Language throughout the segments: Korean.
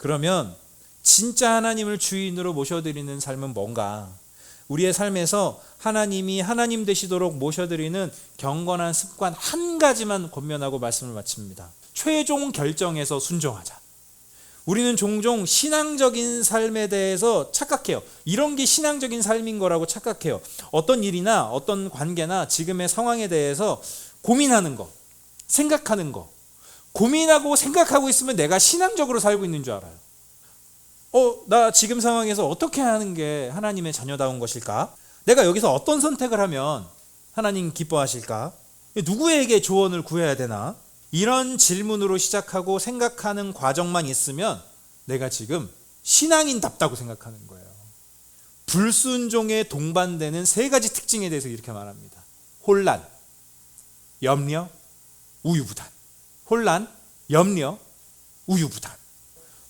그러면 진짜 하나님을 주인으로 모셔드리는 삶은 뭔가? 우리의 삶에서 하나님이 하나님 되시도록 모셔드리는 경건한 습관 한 가지만 권면하고 말씀을 마칩니다. 최종 결정에서 순종하자. 우리는 종종 신앙적인 삶에 대해서 착각해요. 이런 게 신앙적인 삶인 거라고 착각해요. 어떤 일이나 어떤 관계나 지금의 상황에 대해서 고민하는 거, 생각하는 거, 고민하고 생각하고 있으면 내가 신앙적으로 살고 있는 줄 알아요. 어, 나 지금 상황에서 어떻게 하는 게 하나님의 자녀다운 것일까? 내가 여기서 어떤 선택을 하면 하나님 기뻐하실까? 누구에게 조언을 구해야 되나? 이런 질문으로 시작하고 생각하는 과정만 있으면 내가 지금 신앙인답다고 생각하는 거예요. 불순종에 동반되는 세 가지 특징에 대해서 이렇게 말합니다. 혼란, 염려, 우유부단. 혼란, 염려, 우유부단.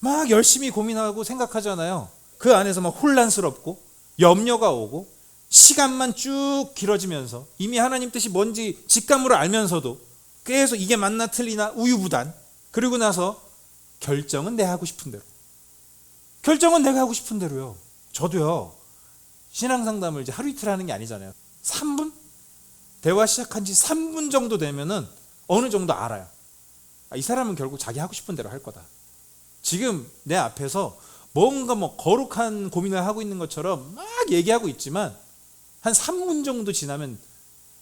막 열심히 고민하고 생각하잖아요. 그 안에서 막 혼란스럽고 염려가 오고 시간만 쭉 길어지면서 이미 하나님 뜻이 뭔지 직감으로 알면서도 계속 이게 맞나 틀리나 우유부단. 그리고 나서 결정은 내가 하고 싶은 대로. 결정은 내가 하고 싶은 대로요. 저도요. 신앙 상담을 이제 하루 이틀 하는 게 아니잖아요. 3분? 대화 시작한 지 3분 정도 되면은 어느 정도 알아요. 아, 이 사람은 결국 자기 하고 싶은 대로 할 거다. 지금 내 앞에서 뭔가 뭐 거룩한 고민을 하고 있는 것처럼 막 얘기하고 있지만 한 3분 정도 지나면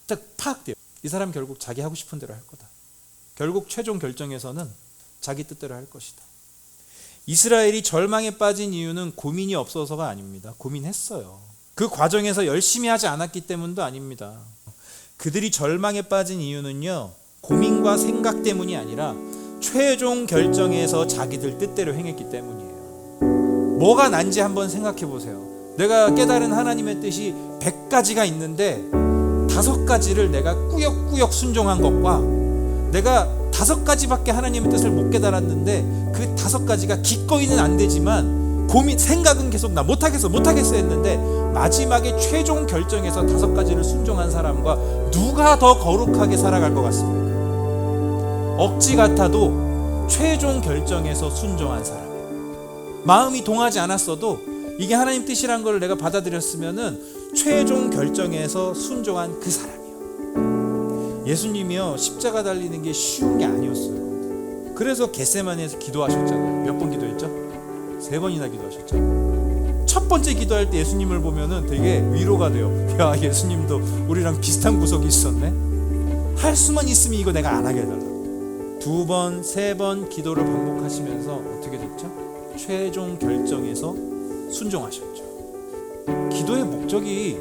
딱 파악돼요. 이 사람 결국 자기 하고 싶은 대로 할 거다. 결국 최종 결정에서는 자기 뜻대로 할 것이다. 이스라엘이 절망에 빠진 이유는 고민이 없어서가 아닙니다. 고민했어요. 그 과정에서 열심히 하지 않았기 때문도 아닙니다. 그들이 절망에 빠진 이유는요, 고민과 생각 때문이 아니라 최종 결정에서 자기들 뜻대로 행했기 때문이에요. 뭐가 난지 한번 생각해 보세요. 내가 깨달은 하나님의 뜻이 100가지가 있는데 다섯 가지를 내가 꾸역꾸역 순종한 것과 내가 다섯 가지밖에 하나님의 뜻을 못 깨달았는데 그 다섯 가지가 기꺼이는 안 되지만 고민 생각은 계속 나 못하겠어 못하겠어 했는데 마지막에 최종 결정에서 다섯 가지를 순종한 사람과 누가 더 거룩하게 살아갈 것 같습니까? 억지 같아도 최종 결정에서 순종한 사람. 마음이 동하지 않았어도 이게 하나님 뜻이란 걸 내가 받아들였으면은 최종 결정에서 순종한 그 사람이요. 예수님이요 십자가 달리는 게 쉬운 게 아니었어요. 그래서 겟세마네에서 기도하셨잖아요. 몇 번 기도했죠? 세 번이나 기도하셨죠. 첫 번째 기도할 때 예수님을 보면은 되게 위로가 돼요. 야 예수님도 우리랑 비슷한 구석이 있었네. 할 수만 있으면 이거 내가 안 하게 해달라. 두 번, 세 번 기도를 반복하시면서 어떻게 됐죠? 최종 결정에서 순종하셨죠. 기도의 목적이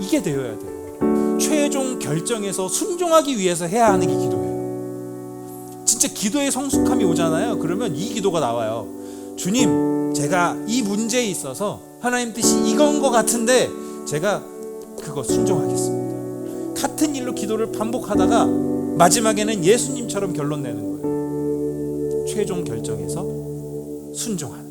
이게 되어야 돼요. 최종 결정에서 순종하기 위해서 해야 하는 게 기도예요. 진짜 기도의 성숙함이 오잖아요. 그러면 이 기도가 나와요. 주님, 제가 이 문제에 있어서 하나님 뜻이 이건 것 같은데 제가 그거 순종하겠습니다. 같은 일로 기도를 반복하다가 마지막에는 예수님처럼 결론 내는 거예요. 최종 결정에서 순종하는.